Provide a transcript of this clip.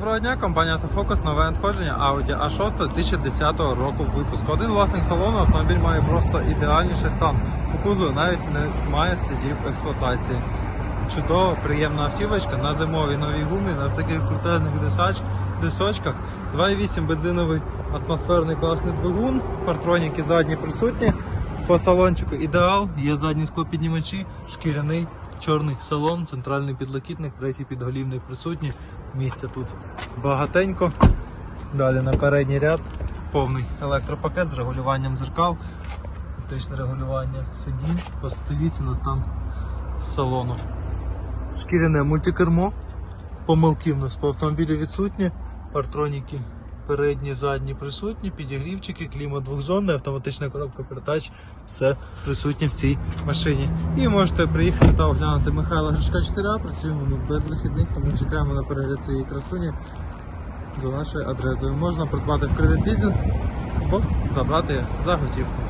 Доброго дня, компанія Автофокус, нове надходження Audi A6 2010 року випуску. Один власник салону автомобіль має просто ідеальніший стан. У кузові навіть не має слідів експлуатації. Чудова, приємна автівочка на зимовій новій гумі, на всяких крутезних дисочках. 2,8 бензиновий атмосферний класний двигун, партроніки задні присутні. По салончику ідеал, є задні склопіднімачі, шкіряний чорний салон, центральний підлокітник, третій підголівник присутній. Місця тут багатенько. Далі на передній ряд повний електропакет з регулюванням зеркал, електричне регулювання сидінь. Подивіться на стан салону. Шкіряне мультикермо. Помилки в нас по автомобілю відсутні. Партроніки передні, задні присутні, підігрівчики, клімат двохзонний, автоматична коробка передач, все присутнє в цій машині. І можете приїхати та оглянути Михайла Гришка 4А. Працюємо ми без вихідних, тому чекаємо на перегляд цієї красуні за нашою адресою. Можна придбати в кредит лізинг або забрати за готівку.